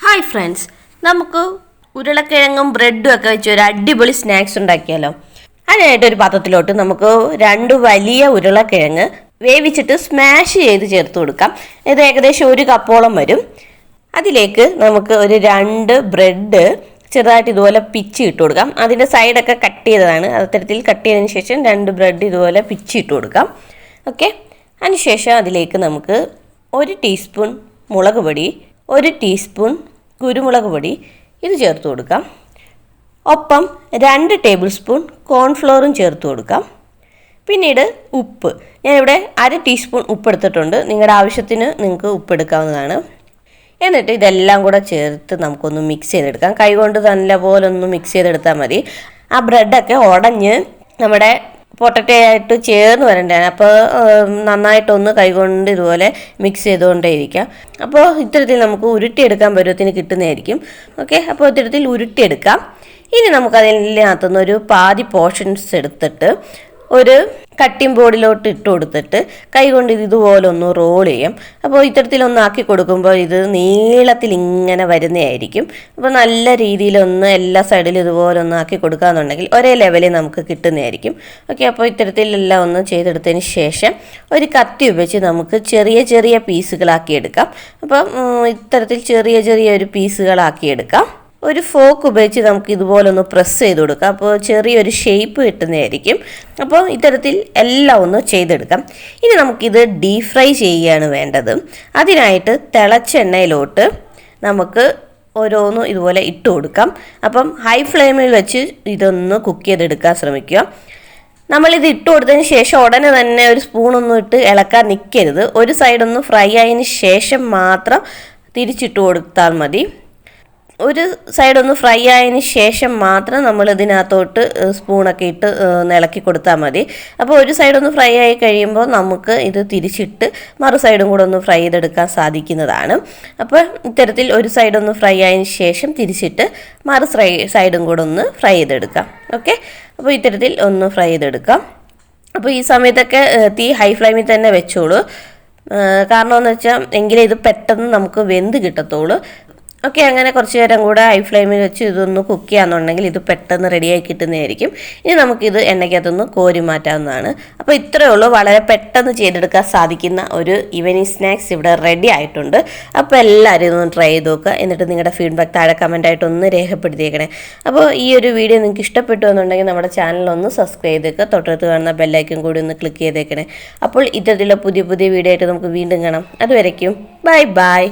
Hi friends നമുക്ക് ഉരുളക്കിഴങ്ങും ബ്രെഡും ഒക്കെ വെച്ച് ഒരു അടിപൊളി സ്നാക്സ് ഉണ്ടാക്കിയാലോ? അതിനായിട്ട് ഒരു പാത്രത്തിലോട്ട് നമുക്ക് രണ്ട് വലിയ ഉരുളക്കിഴങ്ങ് വേവിച്ചിട്ട് സ്മാഷ് ചെയ്ത് ചേർത്ത് കൊടുക്കാം. ഇത് ഏകദേശം ഒരു കപ്പോളം വരും. അതിലേക്ക് നമുക്ക് ഒരു രണ്ട് ബ്രെഡ് ചെറുതായിട്ട് ഇതുപോലെ പിച്ചി ഇട്ട് കൊടുക്കാം. അതിന്റെ സൈഡൊക്കെ കട്ട് ചെയ്തതാണ്. അത്തരത്തിൽ കട്ട് ചെയ്തതിന് ശേഷം രണ്ട് ബ്രെഡ് ഇതുപോലെ പിച്ചി ഇട്ട് കൊടുക്കാം. ഓക്കെ അതിനുശേഷം അതിലേക്ക് നമുക്ക് ഒരു ടീസ്പൂൺ മുളക് പൊടി ഒരു ടീസ്പൂൺ കുരുമുളക് പൊടി ഇത് ചേർത്ത് കൊടുക്കാം. ഒപ്പം രണ്ട് ടേബിൾ സ്പൂൺ കോൺഫ്ലോറും ചേർത്ത് കൊടുക്കാം. പിന്നീട് ഉപ്പ്. ഞാനിവിടെ അര ടീസ്പൂൺ ഉപ്പ് എടുത്തിട്ടുണ്ട്. നിങ്ങളുടെ ആവശ്യത്തിന് നിങ്ങൾക്ക് ഉപ്പ് എടുക്കാവുന്നതാണ്. എന്നിട്ട് ഇതെല്ലാം കൂടെ ചേർത്ത് നമുക്കൊന്ന് മിക്സ് ചെയ്തെടുക്കാം. കൈകൊണ്ട് നല്ലപോലെ ഒന്ന് മിക്സ് ചെയ്തെടുത്താൽ മതി. ആ ബ്രെഡൊക്കെ ഉടഞ്ഞ് നമ്മുടെ പൊട്ടറ്റോ ആയിട്ട് ചേർന്ന് വരേണ്ടതാണ്. അപ്പോൾ നന്നായിട്ടൊന്ന് കൈകൊണ്ട് ഇതുപോലെ മിക്സ് ചെയ്തുകൊണ്ടേ ഇരിക്കാം അപ്പോൾ ഇത്തരത്തിൽ നമുക്ക് ഉരുട്ടിയെടുക്കാൻ പരുവത്തിന് കിട്ടുന്നതായിരിക്കും. ഓക്കെ അപ്പോൾ ഇത്തരത്തിൽ ഉരുട്ടിയെടുക്കാം. ഇനി നമുക്കതിനകത്തുനിന്ന് ഒരു പാതി പോർഷൻസ് എടുത്തിട്ട് ഒരു കട്ടിംഗ് ബോർഡിലോട്ട് ഇട്ട് കൊടുത്തിട്ട് കൈ കൊണ്ട് ഇത് ഇതുപോലെ ഒന്ന് റോൾ ചെയ്യും. അപ്പോൾ ഇത്തരത്തിലൊന്ന് ആക്കി കൊടുക്കുമ്പോൾ ഇത് നീളത്തിൽ ഇങ്ങനെ വരുന്നതായിരിക്കും. അപ്പോൾ നല്ല രീതിയിലൊന്ന് എല്ലാ സൈഡിലും ഇതുപോലെ ഒന്ന് ആക്കി കൊടുക്കുകയെന്നുണ്ടെങ്കിൽ ഒരേ ലെവലിൽ നമുക്ക് കിട്ടുന്നതായിരിക്കും. ഓക്കെ അപ്പോൾ ഇത്തരത്തിലെല്ലാം ഒന്ന് ചെയ്തെടുത്തതിന് ശേഷം ഒരു കത്തി ഉപയോഗിച്ച് നമുക്ക് ചെറിയ ചെറിയ പീസുകളാക്കി എടുക്കാം. അപ്പം ഇത്തരത്തിൽ ചെറിയ ചെറിയ ഒരു പീസുകളാക്കി എടുക്കാം. ഒരു ഫോക്ക് ഉപയോഗിച്ച് നമുക്ക് ഇതുപോലെ ഒന്ന് പ്രസ് ചെയ്ത് കൊടുക്കാം. അപ്പോൾ ചെറിയൊരു ഷേപ്പ് കിട്ടുന്നതായിരിക്കും. അപ്പോൾ ഇത്തരത്തിൽ എല്ലാം ഒന്ന് ചെയ്തെടുക്കാം. ഇനി നമുക്കിത് ഡീപ് ഫ്രൈ ചെയ്യുകയാണ് വേണ്ടത്. അതിനായിട്ട് തിളച്ച എണ്ണയിലോട്ട് നമുക്ക് ഓരോന്നും ഇതുപോലെ ഇട്ട് കൊടുക്കാം. അപ്പം ഹൈ ഫ്ലെയിമിൽ വെച്ച് ഇതൊന്ന് കുക്ക് ചെയ്തെടുക്കാൻ ശ്രമിക്കുക. നമ്മളിത് ഇട്ട് കൊടുത്തതിന് ശേഷം ഉടനെ തന്നെ ഒരു സ്പൂണൊന്നും ഇട്ട് ഇളക്കാൻ നിൽക്കരുത് ഒരു സൈഡൊന്ന് ഫ്രൈ ആയതിന് ശേഷം മാത്രം തിരിച്ചിട്ട് കൊടുത്താൽ മതി. ഒരു സൈഡൊന്ന് ഫ്രൈ ആയതിന് ശേഷം മാത്രം നമ്മൾ ഇതിനകത്തോട്ട് സ്പൂണൊക്കെ ഇട്ട് ഇളക്കി കൊടുത്താൽ മതി. അപ്പോൾ ഒരു സൈഡൊന്ന് ഫ്രൈ ആയി കഴിയുമ്പോൾ നമുക്ക് ഇത് തിരിച്ചിട്ട് മറു സൈഡും കൂടെ ഒന്ന് ഫ്രൈ ചെയ്തെടുക്കാൻ സാധിക്കുന്നതാണ്. അപ്പോൾ ഇത്തരത്തിൽ ഒരു സൈഡൊന്ന് ഫ്രൈ ആയതിന് ശേഷം തിരിച്ചിട്ട് മറു സൈഡും കൂടെ ഒന്ന് ഫ്രൈ ചെയ്തെടുക്കാം. ഓക്കെ അപ്പോൾ ഇത്തരത്തിൽ ഒന്ന് ഫ്രൈ ചെയ്തെടുക്കാം. അപ്പോൾ ഈ സമയത്തൊക്കെ തീ ഹൈ ഫ്ലെയിമിൽ തന്നെ വെച്ചോളൂ. കാരണമെന്ന് വെച്ചാൽ എങ്കിലേ ഇത് പെട്ടെന്ന് നമുക്ക് വെന്ത് കിട്ടത്തുള്ളൂ ഓക്കെ അങ്ങനെ കുറച്ച് നേരം കൂടെ ഹൈ ഫ്ലെയിമിൽ വെച്ച് ഇതൊന്ന് കുക്ക് ചെയ്യാന്നുണ്ടെങ്കിൽ ഇത് പെട്ടെന്ന് റെഡിയായി കിട്ടുന്നതായിരിക്കും. ഇനി നമുക്കിത് എണ്ണയ്ക്കകത്തൊന്ന് കോരി മാറ്റാവുന്നതാണ്. അപ്പോൾ ഇത്രയേ ഉള്ളൂ. വളരെ പെട്ടെന്ന് ചെയ്തെടുക്കാൻ സാധിക്കുന്ന ഒരു ഈവനിങ് സ്നാക്സ് ഇവിടെ റെഡി ആയിട്ടുണ്ട്. അപ്പോൾ എല്ലാവരും ഇതൊന്ന് ട്രൈ ചെയ്ത് നോക്കുക. എന്നിട്ട് നിങ്ങളുടെ ഫീഡ്ബാക്ക് താഴെ കമന്റായിട്ട് ഒന്ന് രേഖപ്പെടുത്തിയേക്കണേ. അപ്പോൾ ഈ ഒരു വീഡിയോ നിങ്ങൾക്ക് ഇഷ്ടപ്പെട്ടു എന്നുണ്ടെങ്കിൽ നമ്മുടെ ചാനൽ ഒന്ന് സബ്സ്ക്രൈബ് ചെയ്തേക്കുക. തൊട്ടടുത്ത് കാണുന്ന ബെല്ലൈക്കൻ കൂടി ഒന്ന് ക്ലിക്ക് ചെയ്തേക്കണേ. അപ്പോൾ ഇത്തരത്തിലുള്ള പുതിയ പുതിയ വീഡിയോ ആയിട്ട് നമുക്ക് വീണ്ടും കാണാം. അതുവരയ്ക്കും ബൈ ബൈ